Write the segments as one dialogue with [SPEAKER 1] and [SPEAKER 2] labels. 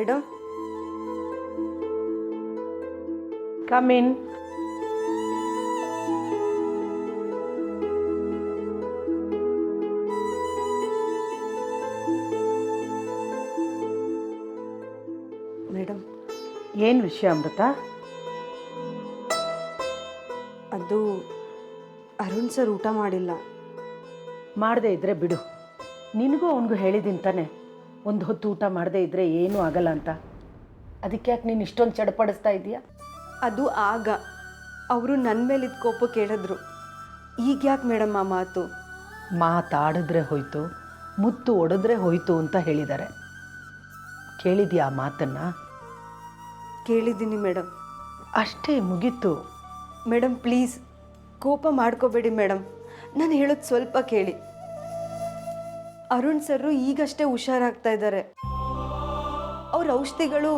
[SPEAKER 1] Madam
[SPEAKER 2] come in
[SPEAKER 1] madam
[SPEAKER 2] ಏನು ವಿಷಯ ಅಮೃತ?
[SPEAKER 1] ಅದು ಅರುಣ್ ಸರ್ ಊಟ ಮಾಡಿಲ್ಲ.
[SPEAKER 2] ಮಾಡದೇ ಇದ್ದರೆ ಬಿಡು. ನಿನಗೂ ಅವನಿಗೂ ಹೇಳಿದ್ದೀನಿ ತಾನೆ. ಒಂದು ಹೊತ್ತು ಊಟ ಮಾಡದೇ ಇದ್ದರೆ ಏನೂ ಆಗಲ್ಲ ಅಂತ. ಅದಕ್ಕೆ ಯಾಕೆ ನೀನು ಇಷ್ಟೊಂದು ಚಡಪಡಿಸ್ತಾ ಇದೀಯಾ
[SPEAKER 1] ಅದು ಆಗ. ಅವರು ನನ್ನ ಮೇಲಿದ್ದ ಕೋಪ ಕೇಳಿದ್ರು. ಈಗ ಯಾಕೆ ಮೇಡಮ್ ಆ ಮಾತು?
[SPEAKER 2] ಮಾತಾಡಿದ್ರೆ ಹೋಯ್ತು ಮುತ್ತು ಒಡೆದ್ರೆ ಹೋಯ್ತು ಅಂತ ಹೇಳಿದ್ದಾರೆ. ಕೇಳಿದ್ಯಾ ಆ ಮಾತನ್ನು?
[SPEAKER 1] ಕೇಳಿದ್ದೀನಿ ಮೇಡಮ್.
[SPEAKER 2] ಅಷ್ಟೇ ಮುಗೀತು.
[SPEAKER 1] ಮೇಡಮ್ ಪ್ಲೀಸ್ ಕೋಪ ಮಾಡ್ಕೋಬೇಡಿ ಮೇಡಮ್. ನಾನು ಹೇಳೋದು ಸ್ವಲ್ಪ ಕೇಳಿ. ಅರುಣ್ ಸರ್ರು ಈಗಷ್ಟೇ ಹುಷಾರಾಗ್ತಾ ಇದ್ದಾರೆ. ಅವ್ರ ಔಷಧಿಗಳು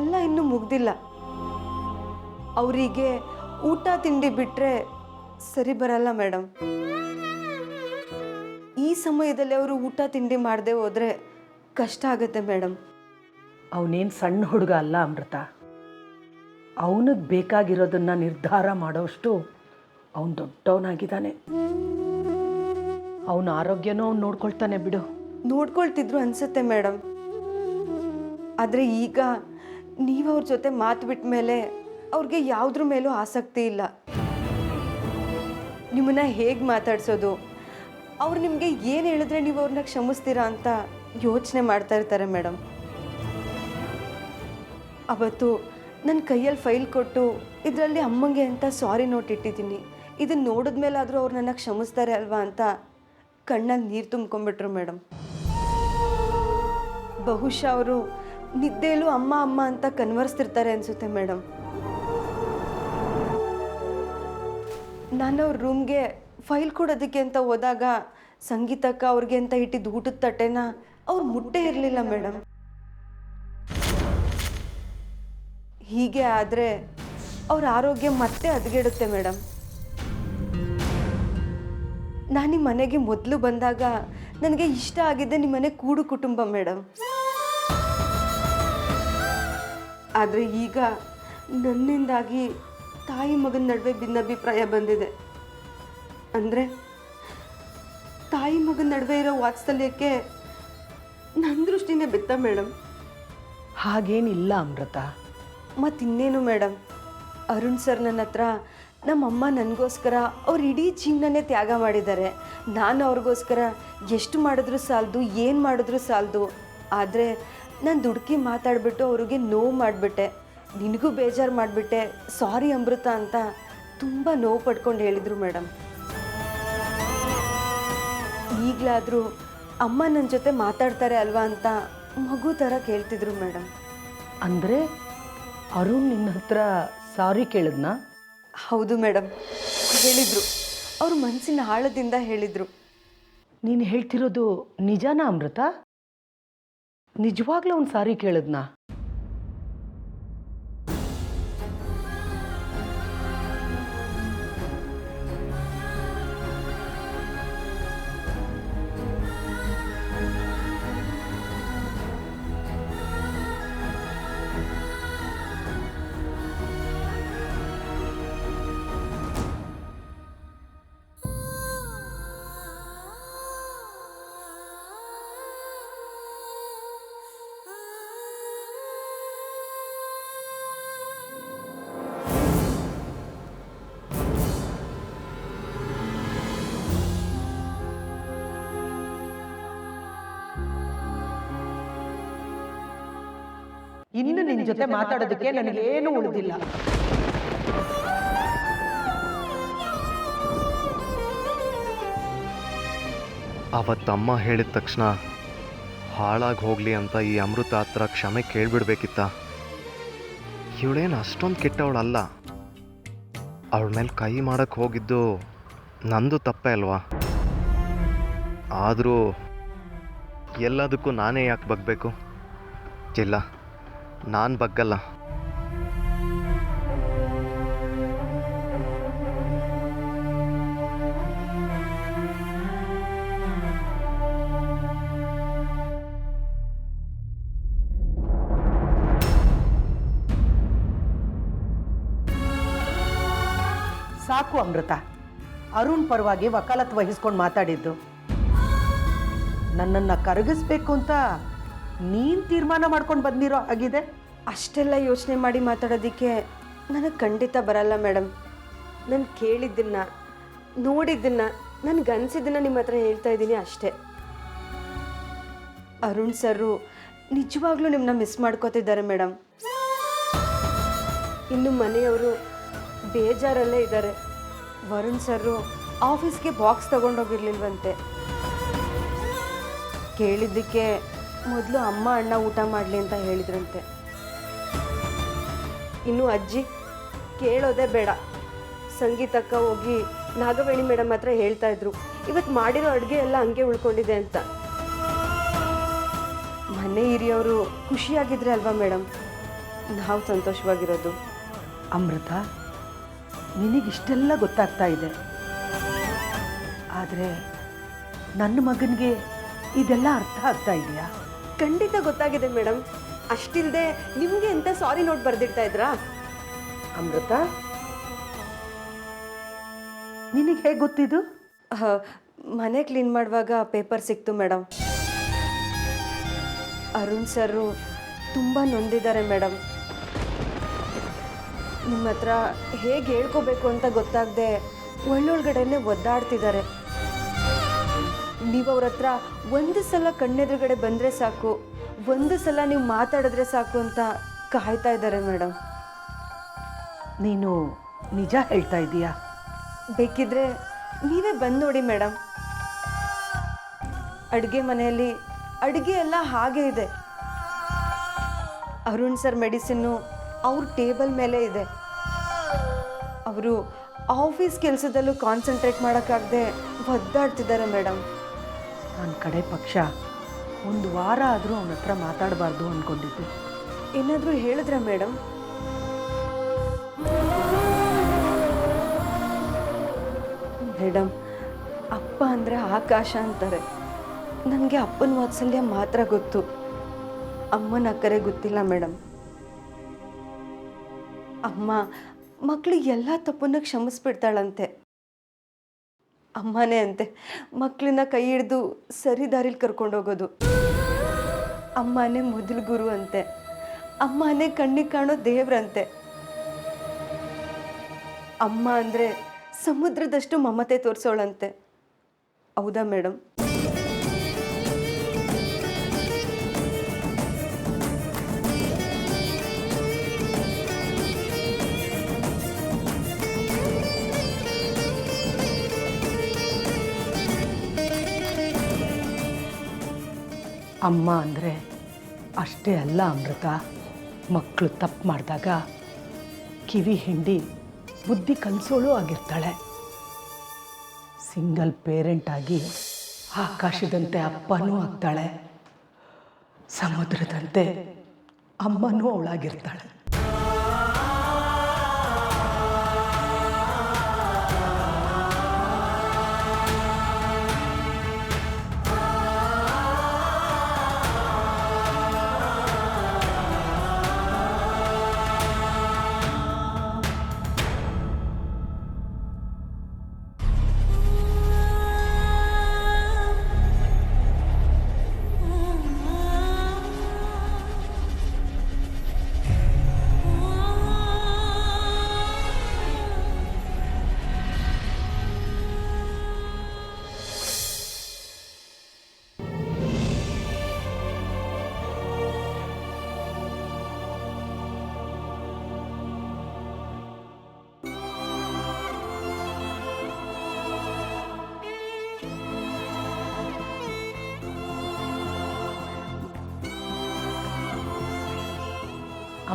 [SPEAKER 1] ಎಲ್ಲ ಇನ್ನೂ ಮುಗ್ದಿಲ್ಲ. ಅವರಿಗೆ ಊಟ ತಿಂಡಿ ಬಿಟ್ಟರೆ ಸರಿ ಬರಲ್ಲ ಮೇಡಮ್ ಈ ಸಮಯದಲ್ಲಿ ಅವರು ಊಟ ತಿಂಡಿ ಮಾಡದೆ ಹೋದರೆ ಕಷ್ಟ ಆಗುತ್ತೆ ಮೇಡಮ್
[SPEAKER 2] ಅವನೇನು ಸಣ್ಣ ಹುಡುಗ ಅಲ್ಲ ಅಮೃತ. ಅವನಿಗೆ ಬೇಕಾಗಿರೋದನ್ನು ನಿರ್ಧಾರ ಮಾಡೋಷ್ಟು ಅವನು ದೊಡ್ಡವನಾಗಿದ್ದಾನೆ. ಅವನ ಆರೋಗ್ಯನೂ ಅವ್ನು ನೋಡ್ಕೊಳ್ತಾನೆ ಬಿಡು.
[SPEAKER 1] ನೋಡ್ಕೊಳ್ತಿದ್ರು ಅನ್ಸುತ್ತೆ ಮೇಡಮ್ ಆದರೆ ಈಗ ನೀವು ಅವ್ರ ಜೊತೆ ಮಾತು ಬಿಟ್ಟ ಮೇಲೆ ಅವ್ರಿಗೆ ಯಾವುದ್ರ ಮೇಲೂ ಆಸಕ್ತಿ ಇಲ್ಲ. ನಿಮ್ಮನ್ನ ಹೇಗೆ ಮಾತಾಡ್ಸೋದು? ಅವ್ರು ನಿಮಗೆ ಏನು ಹೇಳಿದ್ರೆ ನೀವು ಅವ್ರನ್ನ ಕ್ಷಮಿಸ್ತೀರಾ ಅಂತ ಯೋಚನೆ ಮಾಡ್ತಾ ಇರ್ತಾರೆ ಮೇಡಮ್ ಅವತ್ತು ನನ್ನ ಕೈಯಲ್ಲಿ ಫೈಲ್ ಕೊಟ್ಟು ಇದರಲ್ಲಿ ಅಮ್ಮಂಗೆ ಅಂತ ಸಾರಿ ನೋಟ್ ಇಟ್ಟಿದ್ದೀನಿ. ಇದನ್ನು ನೋಡಿದ್ಮೇಲಾದರೂ ಅವ್ರು ನನ್ನ ಕ್ಷಮಿಸ್ತಾರೆ ಅಲ್ವಾ ಅಂತ ಕಣ್ಣಲ್ಲಿ ನೀರು ತುಂಬ್ಕೊಂಡ್ಬಿಟ್ರು ಮೇಡಮ್. ಬಹುಶಃ ಅವರು ನಿದ್ದೆಯಲ್ಲೂ ಅಮ್ಮ ಅಮ್ಮ ಅಂತ ಕನ್ವರ್ಸ್ತಿರ್ತಾರೆ ಅನ್ಸುತ್ತೆ ಮೇಡಮ್. ನಾನು ಅವ್ರ ರೂಮ್ಗೆ ಫೈಲ್ ಕೊಡೋದಕ್ಕೆ ಅಂತ ಹೋದಾಗ ಸಂಗೀತಕ್ಕ ಅವ್ರಿಗೆ ಅಂತ ಇಟ್ಟಿದ್ದು ಊಟದ ತಟ್ಟೆನ ಅವ್ರು ಮುಟ್ಟೆ ಇರಲಿಲ್ಲ ಮೇಡಮ್. ಹೀಗೆ ಆದರೆ ಅವ್ರ ಆರೋಗ್ಯ ಮತ್ತೆ ಹದಗೆಡುತ್ತೆ ಮೇಡಮ್. ನಾನು ನಿಮ್ಮ ಮನೆಗೆ ಮೊದಲು ಬಂದಾಗ ನನಗೆ ಇಷ್ಟ ಆಗಿದ್ದೆ ನಿಮ್ಮ ಮನೆ ಕೂಡು ಕುಟುಂಬ ಮೇಡಮ್ ಆದರೆ ಈಗ ನನ್ನಿಂದಾಗಿ ತಾಯಿ ಮಗನ ನಡುವೆ ಭಿನ್ನಾಭಿಪ್ರಾಯ ಬಂದಿದೆ. ಅಂದರೆ ತಾಯಿ ಮಗನ ನಡುವೆ ಇರೋ ವಾತ್ಸಲ್ಯಕ್ಕೆ ನನ್ನ ದೃಷ್ಟಿನೇ ಬಿತ್ತ ಮೇಡಮ್
[SPEAKER 2] ಹಾಗೇನಿಲ್ಲ ಅಮೃತ.
[SPEAKER 1] ಮತ್ತಿನ್ನೇನು ಮೇಡಮ್ ಅರುಣ್ ಸರ್ ನನ್ನ ಹತ್ರ ನಮ್ಮಮ್ಮ ನನಗೋಸ್ಕರ ಅವ್ರು ಇಡೀ ಜೀವನನೇ ತ್ಯಾಗ ಮಾಡಿದ್ದಾರೆ. ನಾನು ಅವ್ರಿಗೋಸ್ಕರ ಎಷ್ಟು ಮಾಡಿದ್ರು ಸಾಲದು, ಏನು ಮಾಡಿದ್ರು ಸಾಲದು. ಆದರೆ ನಾನು ದುಡುಕಿ ಮಾತಾಡಿಬಿಟ್ಟು ಅವ್ರಿಗೆ ನೋವು ಮಾಡಿಬಿಟ್ಟೆ. ನಿನಗೂ ಬೇಜಾರು ಮಾಡಿಬಿಟ್ಟೆ. ಸಾರಿ ಅಮೃತ ಅಂತ ತುಂಬ ನೋವು ಪಡ್ಕೊಂಡು ಹೇಳಿದರು ಮೇಡಮ್ ಈಗಲಾದರೂ ಅಮ್ಮ ನನ್ನ ಜೊತೆ ಮಾತಾಡ್ತಾರೆ ಅಲ್ವಾ ಅಂತ ಮಗು ಥರ ಕೇಳ್ತಿದ್ರು ಮೇಡಮ್
[SPEAKER 2] ಅಂದರೆ ಅರುಣ್ ನಿನ್ನ ಹತ್ರ ಸಾರಿ ಕೇಳಿದ್ನಾ?
[SPEAKER 1] ಹೌದು ಮೇಡಮ್ ಹೇಳಿದರು. ಅವ್ರ ಮನಸ್ಸಿನ ಆಳದಿಂದ ಹೇಳಿದರು.
[SPEAKER 2] ನೀನು ಹೇಳ್ತಿರೋದು ನಿಜಾನಾ ಅಮೃತ? ನಿಜವಾಗ್ಲೂ ಅವ್ನು ಸಾರಿ ಕೇಳಿದ್ನಾ? ಇನ್ನು ನಿನ್ನ ಜೊತೆ ಮಾತಾಡೋದಕ್ಕೆ ಏನು ಉಳಿದಿಲ್ಲ.
[SPEAKER 3] ಅವತ್ತಮ್ಮ ಹೇಳಿದ ತಕ್ಷಣ ಹಾಳಾಗಿ ಹೋಗಲಿ ಅಂತ ಈ ಅಮೃತ ಹತ್ರ ಕ್ಷಮೆ ಕೇಳಿಬಿಡ್ಬೇಕಿತ್ತ. ಇವಳೇನು ಅಷ್ಟೊಂದು ಕೆಟ್ಟವಳಲ್ಲ. ಅವಳ ಮೇಲೆ ಕೈ ಮಾಡಕ್ಕೆ ಹೋಗಿದ್ದು ನಂದು ತಪ್ಪೇ ಅಲ್ವಾ? ಆದರೂ ಎಲ್ಲದಕ್ಕೂ ನಾನೇ ಯಾಕೆ ಬಗ್ಬೇಕು? ಇಲ್ಲ ನಾನು ಬಗ್ಗಲ್ಲ.
[SPEAKER 2] ಸಾಕು ಅಮೃತ. ಅರುಣ್ ಪರವಾಗಿ ವಕಾಲತ್ ವಹಿಸ್ಕೊಂಡು ಮಾತಾಡಿದ್ದು. ನನ್ನನ್ನು ಕರಗಿಸ್ಬೇಕು ಅಂತ ನೀನು ತೀರ್ಮಾನ ಮಾಡ್ಕೊಂಡು ಬಂದಿರೋ ಆಗಿದೆ
[SPEAKER 1] ಅಷ್ಟೆಲ್ಲ ಯೋಚನೆ ಮಾಡಿ ಮಾತಾಡೋದಕ್ಕೆ ನನಗೆ ಖಂಡಿತ ಬರಲ್ಲ ಮೇಡಮ್ ನಾನು ಕೇಳಿದ್ದನ್ನ, ನೋಡಿದ್ದನ್ನ, ನನಗೆ ಅನಿಸಿದ್ದನ್ನ ನಿಮ್ಮ ಹತ್ರ ಹೇಳ್ತಾ ಇದ್ದೀನಿ ಅಷ್ಟೇ. ಅರುಣ್ ಸರ್ ನಿಜವಾಗ್ಲೂ ನಿಮ್ಮನ್ನ ಮಿಸ್ ಮಾಡ್ಕೋತಿದ್ದಾರೆ ಮೇಡಮ್ ಇನ್ನು ಮನೆಯವರು ಬೇಜಾರಲ್ಲೇ ಇದ್ದಾರೆ. ವರುಣ್ ಸರ್ರು ಆಫೀಸ್ಗೆ ಬಾಕ್ಸ್ ತಗೊಂಡೋಗಿರ್ಲಿಲ್ವಂತೆ. ಕೇಳಿದ್ದಕ್ಕೆ ಮೊದಲು ಅಮ್ಮ ಅಣ್ಣ ಊಟ ಮಾಡಲಿ ಅಂತ ಹೇಳಿದ್ರಂತೆ. ಇನ್ನು ಅಜ್ಜಿ ಕೇಳೋದೇ ಬೇಡ. ಸಂಗೀತಕ್ಕ ಹೋಗಿ ನಾಗವೇಣಿ ಮೇಡಮ್ ಹತ್ರ ಹೇಳ್ತಾ ಇದ್ರು. ಇವತ್ತು ಮಾಡಿರೋ ಅಡುಗೆ ಎಲ್ಲ ಹಂಗೆ ಉಳ್ಕೊಂಡಿದೆ ಅಂತ. ಮನೆ ಹಿರಿಯವರು ಖುಷಿಯಾಗಿದ್ರೆ ಅಲ್ವಾ ಮೇಡಮ್? ನಾವು ಸಂತೋಷವಾಗಿರೋದು.
[SPEAKER 2] ಅಮೃತ, ನಿನಗಿಷ್ಟೆಲ್ಲ ಗೊತ್ತಾಗ್ತಾ ಇದೆ. ಆದರೆ ನನ್ನ ಮಗನಿಗೆ ಇದೆಲ್ಲ ಅರ್ಥ ಆಗ್ತಾ ಇದೆಯಾ?
[SPEAKER 1] ಖಂಡಿತ ಗೊತ್ತಾಗಿದೆ ಮೇಡಮ್ ಅಷ್ಟಿಲ್ಲದೆ ನಿಮಗೆ ಎಂತ ಸಾರಿ ನೋಟ್ ಬರ್ದಿಡ್ತಾ ಇದ್ರಾ?
[SPEAKER 2] ಅಮೃತ? ನಿನಗೆ ಹೇಗೆ ಗೊತ್ತಿದ್ದು?
[SPEAKER 1] ಮನೆ ಕ್ಲೀನ್ ಮಾಡುವಾಗ ಪೇಪರ್ ಸಿಕ್ತು ಮೇಡಮ್ ಅರುಣ್ ಸರ್ ತುಂಬ ನೊಂದಿದ್ದಾರೆ ಮೇಡಮ್ ನಿಮ್ಮ ಹತ್ರ ಹೇಗೆ ಹೇಳ್ಕೋಬೇಕು ಅಂತ ಗೊತ್ತಾಗದೆ ಒಳ್ಳೊಳಗಡೆನೆ ಒದ್ದಾಡ್ತಿದ್ದಾರೆ. ನೀವು ಅವ್ರ ಹತ್ರ ಒಂದು ಸಲ ಕಣ್ಣೆದುರುಗಡೆ ಬಂದರೆ ಸಾಕು ಒಂದು ಸಲ ನೀವು ಮಾತಾಡಿದ್ರೆ ಸಾಕು ಅಂತ ಕಾಯ್ತಾ ಇದ್ದಾರೆ ಮೇಡಮ್
[SPEAKER 2] ನೀನು ನಿಜ ಹೇಳ್ತಾ ಇದೀಯಾ?
[SPEAKER 1] ಬೇಕಿದ್ರೆ ನೀವೇ ಬಂದು ನೋಡಿ ಮೇಡಮ್ ಅಡುಗೆ ಮನೆಯಲ್ಲಿ ಅಡುಗೆ ಎಲ್ಲ ಹಾಗೆ ಇದೆ. ಅರುಣ್ ಸರ್ ಮೆಡಿಸಿನ್ನು ಅವ್ರ ಟೇಬಲ್ ಮೇಲೆ ಇದೆ. ಅವರು ಆಫೀಸ್ ಕೆಲಸದಲ್ಲೂ ಕಾನ್ಸಂಟ್ರೇಟ್ ಮಾಡೋಕ್ಕಾಗದೆ ಒದ್ದಾಡ್ತಿದ್ದಾರೆ ಮೇಡಮ್
[SPEAKER 2] ನನ್ನ ಕಡೆ ಪಕ್ಷ. ಒಂದು ವಾರ ಆದರೂ ಅವನ ಹತ್ರ ಮಾತಾಡಬಾರ್ದು ಅಂದ್ಕೊಂಡಿದ್ದೆ
[SPEAKER 1] ಏನಾದರೂ ಹೇಳಿದ್ರೆ ಮೇಡಮ್ ಮೇಡಮ್ ಅಪ್ಪ ಅಂದರೆ ಆಕಾಶ ಅಂತಾರೆ. ನನಗೆ ಅಪ್ಪನ ವಾತ್ಸಲ್ಯ ಮಾತ್ರ ಗೊತ್ತು. ಅಮ್ಮನ ಅಕ್ಕರೆ ಗೊತ್ತಿಲ್ಲ ಮೇಡಮ್ ಅಮ್ಮ ಮಕ್ಕಳು ಎಲ್ಲ ತಪ್ಪನ್ನ ಕ್ಷಮಿಸ್ಬಿಡ್ತಾಳಂತೆ. ಅಮ್ಮನೇ ಅಂತೆ. ಮಕ್ಕಳನ್ನ ಕೈ ಹಿಡಿದು ಸರಿ ದಾರಿಲಿ ಕರ್ಕೊಂಡೋಗೋದು ಅಮ್ಮನೇ ಮೊದಲು ಗುರು ಅಂತೆ. ಅಮ್ಮನೇ ಕಣ್ಣಿಗೆ ಕಾಣೋ ದೇವ್ರಂತೆ ಅಮ್ಮ ಅಂದರೆ ಸಮುದ್ರದಷ್ಟು ಮಮತೆ ತೋರಿಸೋಳಂತೆ. ಹೌದಾ ಮೇಡಮ್
[SPEAKER 2] ಅಮ್ಮ ಅಂದರೆ ಅಷ್ಟೇ ಅಲ್ಲ ಅಮೃತ. ಮಕ್ಕಳು ತಪ್ಪು ಮಾಡಿದಾಗ ಕಿವಿ ಹಿಂಡಿ ಬುದ್ಧಿ ಕಲಿಸೋಳು ಆಗಿರ್ತಾಳೆ. ಸಿಂಗಲ್ ಪೇರೆಂಟ್ ಆಗಿ ಆಕಾಶದಂತೆ ಅಪ್ಪನೂ ಆಗ್ತಾಳೆ. ಸಮುದ್ರದಂತೆ ಅಮ್ಮನೂ ಅವಳಾಗಿರ್ತಾಳೆ.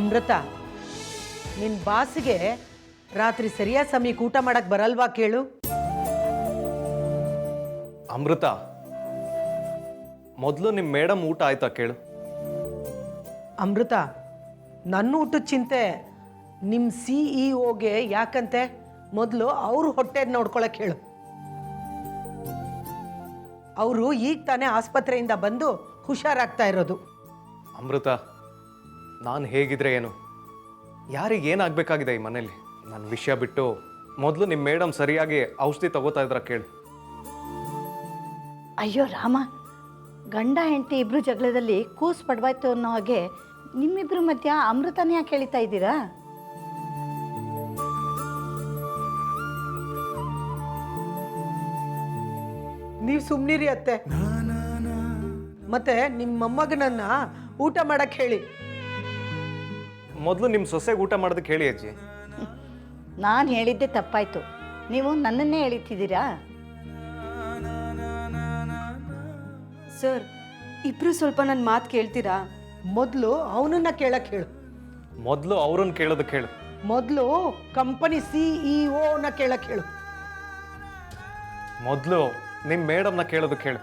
[SPEAKER 2] ಅಮೃತ ನಿನ್ನ ಬಾಸ್ಗೆ ರಾತ್ರಿ ಸರಿಯಾದ ಸಮಯಕ್ಕೆ ಊಟ ಮಾಡಕ್ ಬರಲ್ವಾ ಕೇಳು.
[SPEAKER 3] ಅಮೃತ ಮೊದಲು ನಿಮ್ಮ ಮೇಡಮ್ ಊಟ ಆಯ್ತಾ ಕೇಳು.
[SPEAKER 2] ಅಮೃತ ನನ್ನ ಊಟದ ಚಿಂತೆ ನಿಮ್ಮ ಸಿ ಇ ಒಗೆ ಯಾಕಂತೆ? ಮೊದಲು ಅವ್ರ ಹೊಟ್ಟೆ ನೋಡ್ಕೊಳಕ್ಕೆ ಹೇಳು ಅವರು ಈಗ ತಾನೇ ಆಸ್ಪತ್ರೆಯಿಂದ ಬಂದು ಹುಷಾರಾಗ್ತಾ ಇರೋದು.
[SPEAKER 3] ಅಮೃತ ನಾನು ಹೇಗಿದ್ರೆ ಏನು? ಯಾರಿಗೆ ಏನಾಗಬೇಕಾಗಿದೆ ಈ ಮನೇಲಿ? ನನ್ನ ವಿಷಯ ಬಿಟ್ಟು
[SPEAKER 4] ಮೊದಲು ನಿಮ್ಮ ಮೇಡಮ್ ಸರಿಯಾಗಿ ಔಷಧಿ ತಗೋತಾ ಇದ್ರ ಕೇಳಿ.
[SPEAKER 5] ಅಯ್ಯೋ ರಾಮ ಗಂಡ ಹೆಂಡತಿ ಇಬ್ರು ಜಗಳದಲ್ಲಿ ಕೂಸು ಪಡ್ಬಾಯ್ತು ಅನ್ನೋ ಹಾಗೆ ನಿಮ್ಮಿಬ್ರ ಮಧ್ಯ ಅಮೃತನೇ ಯಾಕೆ ಹೇಳ್ತಾ ಇದ್ದೀರಾ?
[SPEAKER 2] ನೀವು ಸುಮ್ಮನಿರಿ ಅತ್ತೆ. ಮತ್ತೆ ನಿಮ್ಮ ಮೊಮ್ಮಗನನ್ನ ಊಟ ಮಾಡಕ್ಕೆ ಹೇಳಿ.
[SPEAKER 4] ಮೊದಲು ನಿಮ್ಮ ಸೊಸೆಗೆ ಊಟ ಮಾಡೋದಕ್ಕೆ ಹೇಳಿ ಅಜ್ಜಿ.
[SPEAKER 5] ನಾನು ಹೇಳಿದ್ದೆ ತಪ್ಪಾಯ್ತು. ನೀವು ನನ್ನನ್ನೇ ಹೇಳಿತಿದ್ದೀರಾ
[SPEAKER 1] ಸರ್ ಇಬ್ರು ಸ್ವಲ್ಪ ನನ್ನ ಮಾತು ಕೇಳ್ತೀರಾ?
[SPEAKER 2] ಮೊದಲು ಅವನನ್ನ ಕೇಳಕ್ಕೆ ಹೇಳು.
[SPEAKER 4] ಮೊದಲು ಅವ್ರನ್ನ ಕೇಳೋದಕ್ಕೆ ಹೇಳು.
[SPEAKER 2] ಮೊದಲು ಕಂಪನಿ ಸಿಇಒನ ಕೇಳಕ್ಕೆ ಹೇಳು.
[SPEAKER 4] ಮೊದಲು ನಿಮ್ಮ ಮೇಡಮ್ನ ಕೇಳೋದಕ್ಕೆ ಹೇಳು.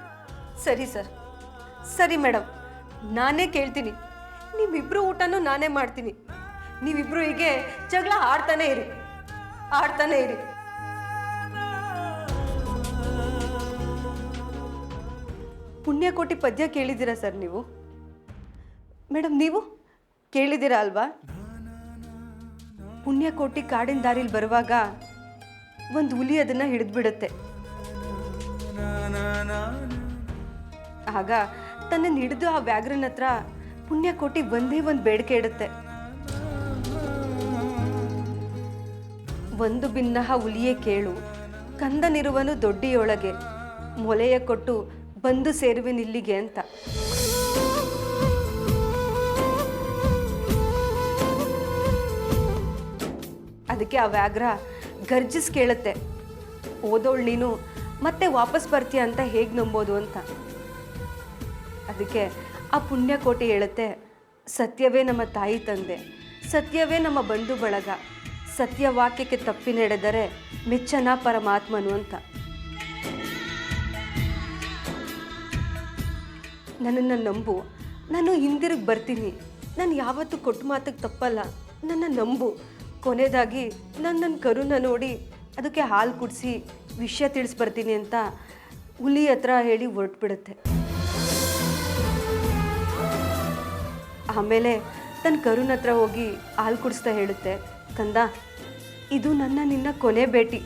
[SPEAKER 1] ಸರಿ ಸರ್. ಸರಿ ಮೇಡಮ್ ನಾನೇ ಕೇಳ್ತೀನಿ. ನಿಮ್ಮಿಬ್ರು ಊಟನೂ ನಾನೇ ಮಾಡ್ತೀನಿ. ನೀವಿಬ್ರು ಹೀಗೆ ಜಗಳ ಆಡ್ತಾನೆ ಇರಿ. ಆಡ್ತಾನೆ ಇರಿ. ಪುಣ್ಯಕೋಟಿ ಪದ್ಯ ಕೇಳಿದ್ದೀರಾ ಸರ್ ನೀವು? ಮೇಡಮ್, ನೀವು ಕೇಳಿದ್ದೀರಾ ಅಲ್ವಾ? ಪುಣ್ಯಕೋಟಿ ಕಾಡಿನ ದಾರಿಲಿ ಬರುವಾಗ ಒಂದು ಹುಲಿ ಅದನ್ನು ಹಿಡಿದ್ಬಿಡುತ್ತೆ. ಆಗ ತನ್ನನ್ನು ಹಿಡಿದು ಆ ವ್ಯಾಘ್ರನ ಹತ್ರ ಪುಣ್ಯಕೋಟಿ ಒಂದೇ ಒಂದು ಬೇಡಿಕೆ ಇಡುತ್ತೆ. ಒಂದು ಭಿನ್ನಹ ಹುಲಿಯೇ ಕೇಳು. ಕಂದನಿರುವನು ದೊಡ್ಡಿಯೊಳಗೆ. ಮೊಲೆಯ ಕೊಟ್ಟು ಬಂದು ಸೇರುವೆನಿಲ್ಲಿಗೆ ಅಂತ. ಅದಕ್ಕೆ ಆ ವ್ಯಾಘ್ರ ಗರ್ಜಿಸ್ ಕೇಳುತ್ತೆ. ಓದೋಳು ನೀನು ಮತ್ತೆ ವಾಪಸ್ ಬರ್ತೀಯ ಅಂತ ಹೇಗೆ ನಂಬೋದು ಅಂತ. ಅದಕ್ಕೆ ಆ ಪುಣ್ಯಕೋಟೆ ಹೇಳುತ್ತೆ, ಸತ್ಯವೇ ನಮ್ಮ ತಾಯಿ ತಂದೆ, ಸತ್ಯವೇ ನಮ್ಮ ಬಂಧು ಬಳಗ. ಸತ್ಯ ವಾಕ್ಯಕ್ಕೆ ತಪ್ಪಿ ನಡೆದರೆ ಮೆಚ್ಚನ ಪರಮಾತ್ಮನು ಅಂತ. ನನ್ನನ್ನು ನಂಬು. ನಾನು ಹಿಂದಿರುಗಿ ಬರ್ತೀನಿ. ನಾನು ಯಾವತ್ತೂ ಕೊಟ್ಟು ಮಾತಿಗೆ ತಪ್ಪಲ್ಲ. ನನ್ನ ನಂಬು. ಕೊನೆಯದಾಗಿ ನನ್ನ ನನ್ನ ಕರುನ ನೋಡಿ ಅದಕ್ಕೆ ಹಾಲು ಕುಡಿಸಿ ವಿಷಯ ತಿಳಿಸ್ಬರ್ತೀನಿ ಅಂತ ಹುಲಿ ಹತ್ರ ಹೇಳಿ ಹೊರಟ್ಬಿಡುತ್ತೆ. ಆಮೇಲೆ ತನ್ನ ಕರುನ ಹತ್ರ ಹೋಗಿ ಹಾಲು ಕುಡಿಸ್ತಾ ಹೇಳುತ್ತೆ. ಕಂದ, ಇದು ನನ್ನ ನಿನ್ನ ಕೊನೆ ಭೇಟಿ.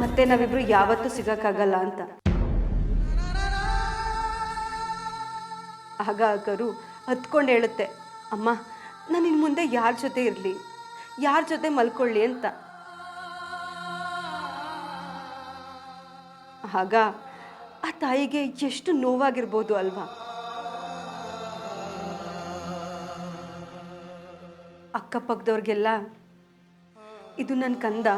[SPEAKER 1] ಮತ್ತೆ ನಾವಿಬ್ರು ಯಾವತ್ತೂ ಸಿಗಕ್ಕಾಗಲ್ಲ ಅಂತ. ಆಗ ಅಗರು ಹತ್ಕೊಂಡು ಹೇಳುತ್ತೆ, ಅಮ್ಮ, ನಾನು ಇನ್ನು ಮುಂದೆ ಯಾರ ಜೊತೆ ಇರಲಿ? ಯಾರ ಜೊತೆ ಮಲ್ಕೊಳ್ಳಿ ಅಂತ. ಆಗ ಆ ತಾಯಿಗೆ ಎಷ್ಟು ನೋವಾಗಿರ್ಬೋದು ಅಲ್ವಾ? ಅಕ್ಕಪಕ್ಕದವ್ರಿಗೆಲ್ಲ, ಇದು ನನ್ನ ಕಂದ,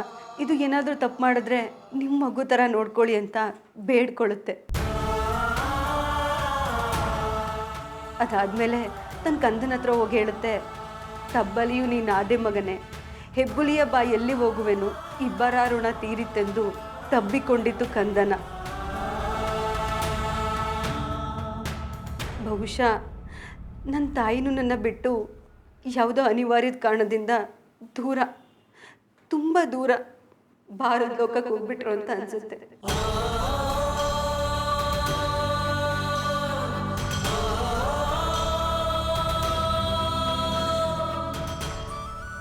[SPEAKER 1] ಇದು ಏನಾದರೂ ತಪ್ಪು ಮಾಡಿದ್ರೆ ನಿಮ್ಮ ಮಗು ಥರ ನೋಡ್ಕೊಳ್ಳಿ ಅಂತ ಬೇಡ್ಕೊಳ್ಳುತ್ತೆ ಅದಾದಮೇಲೆ ತನ್ನ ಕಂದನ ಹತ್ರ ಹೋಗಿ ಹೇಳುತ್ತೆ, ತಬ್ಬಲಿಯು ನೀನು ಆದೆ ಮಗನೇ, ಹೆಬ್ಬುಲಿಯ ಬಾ ಎಲ್ಲಿ ಹೋಗುವೆನು ಇಬ್ಬರ ಋಣ ತೀರಿತೆಂದು ತಬ್ಬಿಕೊಂಡಿತು ಕಂದನ. ಬಹುಶಃ ನನ್ನ ತಾಯಿನೂ ನನ್ನ ಬಿಟ್ಟು ಯಾವುದೋ ಅನಿವಾರ್ಯದ ಕಾರಣದಿಂದ ದೂರ, ತುಂಬ ದೂರ ಭಾರತ ಲೋಕಕ್ಕೆ ಹೋಗ್ಬಿಟ್ರು ಅಂತ ಅನ್ಸುತ್ತೆ.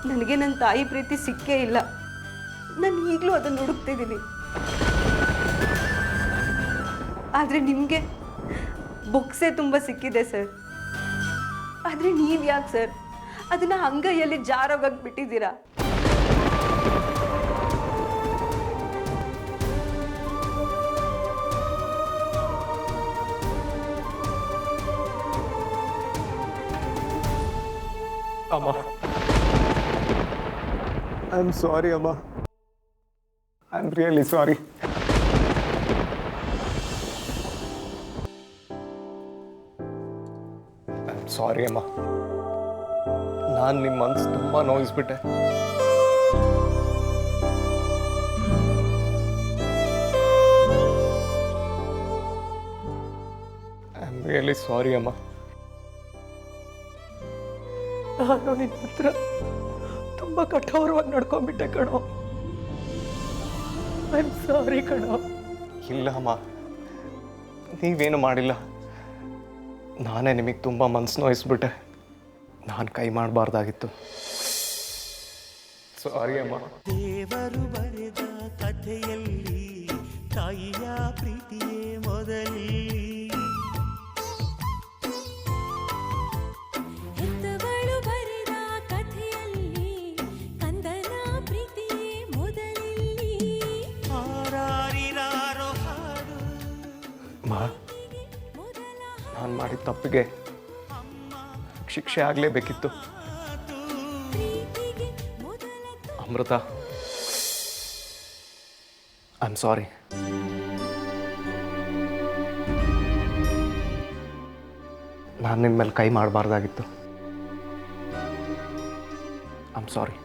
[SPEAKER 1] ನನಗೆ ನನ್ನ ತಾಯಿ ಪ್ರೀತಿ ಸಿಕ್ಕೇ ಇಲ್ಲ. ನಾನು ಈಗಲೂ ಅದನ್ನು ಹುಡುಕ್ತಿದ್ದೀನಿ. ಆದರೆ ನಿಮಗೆ ಬುಕ್ಸೇ ತುಂಬ ಸಿಕ್ಕಿದೆ ಸರ್. ಆದರೆ ನೀವು ಯಾಕೆ ಸರ್? ಅದನ್ನು ಅಂಗೈಯಲ್ಲಿ ಜಾರೋಗಾಗಿ ಬಿಟ್ಟಿದ್ದೀರಾ?
[SPEAKER 4] ಅಮ್ಮ.
[SPEAKER 6] ಐ ಆಮ್ ಸಾರಿ ಅಮ್ಮ. I am really sorry
[SPEAKER 4] sorry ಅಮ್ಮ. ನಾನು ನಿಮ್ಮ ಮನಸ್ಸು ತುಂಬ ನೋಯಿಸ್ಬಿಟ್ಟೆ. ಐ ಆಮ್ ರಿಯಲಿ ಸಾರಿ ಅಮ್ಮ.
[SPEAKER 2] ನಾನು ನಿನ್ನ ಹತ್ರ ತುಂಬ ಕಠೋರವಾಗಿ ನಡ್ಕೊಂಡ್ಬಿಟ್ಟೆ ಕಣೋ. ಐ ಆಮ್ ಸಾರಿ ಕಣೋ.
[SPEAKER 4] ಇಲ್ಲ ಅಮ್ಮ. ನೀವೇನು ಮಾಡಿಲ್ಲ. ನಾನೇ ನಿಮಗೆ ತುಂಬ ಮನಸ್ಸು ನೋಯಿಸ್ಬಿಟ್ಟೆ. ನಾನು ಕೈ ಮಾಡಬಾರ್ದಾಗಿತ್ತು. ಸಾರಿ ಅಮ್ಮ
[SPEAKER 7] ದೇವರು ಬರೆದ ಕಥೆಯಲ್ಲಿ ತಾಯಿಯ ಪ್ರೀತಿಯೇ ಮೊದಲಿ.
[SPEAKER 8] ಹೆತ್ತವಳು ಬರೆದ ಕಥೆಯಲ್ಲಿ ಕಂದನ ಪ್ರೀತಿಯೇ ಮೊದಲಿಲ್ಲಿ.
[SPEAKER 7] ಹಾರಾರಿರಾರೋ ಹಾಡು.
[SPEAKER 4] ಮಾ ನಾನು ಮಾಡಿದ ತಪ್ಪಿಗೆ ಶಿಕ್ಷೆ ಆಗಲೇಬೇಕಿತ್ತು. ಅಮೃತ ಐ ಆಮ್ ಸಾರಿ ನಾನು ನಿಮ್ಮ ಮೇಲೆ ಕೈ ಮಾಡಬಾರ್ದಾಗಿತ್ತು. ಐ ಆಮ್ ಸಾರಿ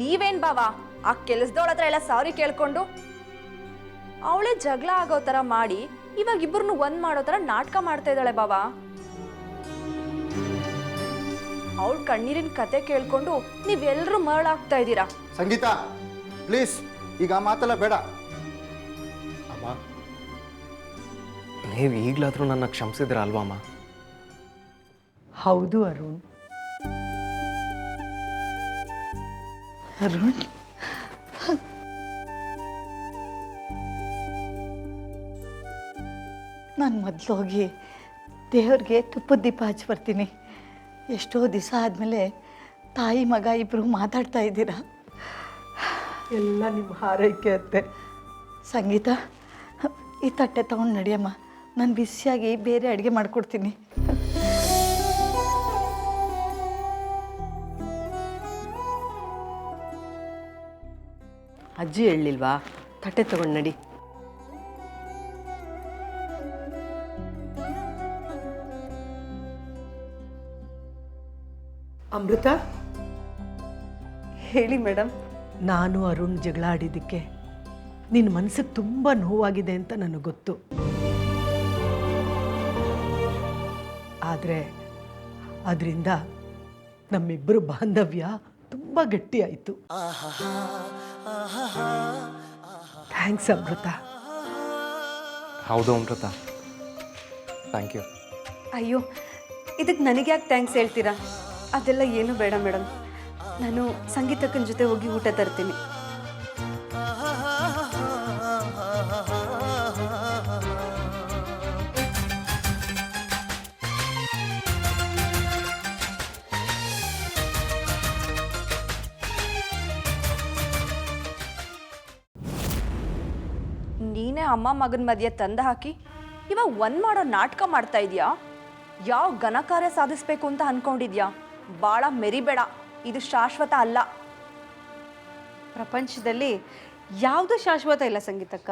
[SPEAKER 9] ನೀವೇನ್ ಬಾವಾ? ಆ ಕೆಲಸದವಳ ಹತ್ರ ಎಲ್ಲ ಸಾರಿ ಕೇಳ್ಕೊಂಡು ಅವಳೇ ಜಗಳ ಆಗೋ ಥರ ಮಾಡಿ ಇವಾಗ ಇಬ್ಬರನ್ನು ಒಂದ್ ಮಾಡೋ ಥರ ನಾಟಕ ಮಾಡ್ತಾ ಇದ್ದಾಳೆ ಬಾವ. ಅವಳ ಕಣ್ಣೀರಿನ ಕತೆ ಕೇಳ್ಕೊಂಡು ನೀವೆಲ್ಲರೂ ಮರಳಾಗ್ತಾ ಇದ್ದೀರಾ?
[SPEAKER 10] ಸಂಗೀತ ಪ್ಲೀಸ್ ಈಗ ಮಾತಲ್ಲ ಮಾತೆಲ್ಲ ಬೇಡ.
[SPEAKER 4] ಅಮ್ಮ. ನೀವು ಈಗಲಾದರೂ ನನ್ನ ಕ್ಷಮಿಸಿದ್ರ ಅಲ್ವಾ ಅಮ್ಮ
[SPEAKER 2] ಹೌದು ಅರುಣ್.
[SPEAKER 5] ಅರುಣ್. ನಾನು ಮೊದಲು ಹೋಗಿ ದೇವ್ರಿಗೆ ತುಪ್ಪದ ದೀಪ ಹಚ್ಚಿ ಬರ್ತೀನಿ. ಎಷ್ಟೋ ದಿವಸ ಆದಮೇಲೆ ತಾಯಿ ಮಗ ಇಬ್ಬರು ಮಾತಾಡ್ತಾ ಇದ್ದೀರಾ?
[SPEAKER 2] ಎಲ್ಲ ನಿಮ್ಮ ಹಾರೈಕೆ ಅತ್ತೆ
[SPEAKER 5] ಸಂಗೀತ ಈ ತಟ್ಟೆ ತಗೊಂಡು ನಡಿಯಮ್ಮ. ನಾನು ಬಿಸಿಯಾಗಿ ಬೇರೆ ಅಡುಗೆ ಮಾಡಿಕೊಡ್ತೀನಿ.
[SPEAKER 2] ಅಜ್ಜಿ ಹೇಳಿಲ್ವಾ ತಟ್ಟೆ ತಗೊಂಡು ನಡಿ. ಅಮೃತ?
[SPEAKER 1] ಹೇಳಿ ಮೇಡಮ್
[SPEAKER 2] ನಾನು ಅರುಣ್ ಜಗಳ ಆಡಿದ್ದಕ್ಕೆ ನಿನ್ನ ಮನಸ್ಸಿಗೆ ತುಂಬ ನೋವಾಗಿದೆ ಅಂತ ನನಗೆ ಗೊತ್ತು. ಆದರೆ ಅದರಿಂದ ನಮ್ಮಿಬ್ಬರು ಬಾಂಧವ್ಯ ತುಂಬ ಗಟ್ಟಿಯಾಯಿತು ಥ್ಯಾಂಕ್ಸ್ ಅಮೃತ.
[SPEAKER 4] ಹೌದು ಅಮೃತ. Thank you.
[SPEAKER 1] ಅಯ್ಯೋ ಇದಕ್ಕೆ ನನಗೆ ಯಾಕೆ ಥ್ಯಾಂಕ್ಸ್ ಹೇಳ್ತೀರಾ? ಅದೆಲ್ಲ ಏನು ಬೇಡ ಮೇಡಮ್. ನಾನು ಸಂಗೀತಕ್ಕನ ಜೊತೆ ಹೋಗಿ ಊಟ ತರ್ತೀನಿ.
[SPEAKER 9] ನೀನೇ ಅಮ್ಮ ಮಗನ ಮಧ್ಯೆ ತಂದ ಹಾಕಿ ಇವಾಗ ಒಂದ್ ಮಾಡೋ ನಾಟಕ ಮಾಡ್ತಾ ಇದೀಯಾ? ಯಾವ ಘನಕಾರ್ಯ ಸಾಧಿಸ್ಬೇಕು ಅಂತ ಅನ್ಕೊಂಡಿದ್ಯಾ? ಭಾಳ ಮೆರಿಬೇಡ. ಇದು ಶಾಶ್ವತ ಅಲ್ಲ.
[SPEAKER 1] ಪ್ರಪಂಚದಲ್ಲಿ ಯಾವುದು ಶಾಶ್ವತ ಇಲ್ಲ ಸಂಗೀತಕ್ಕ?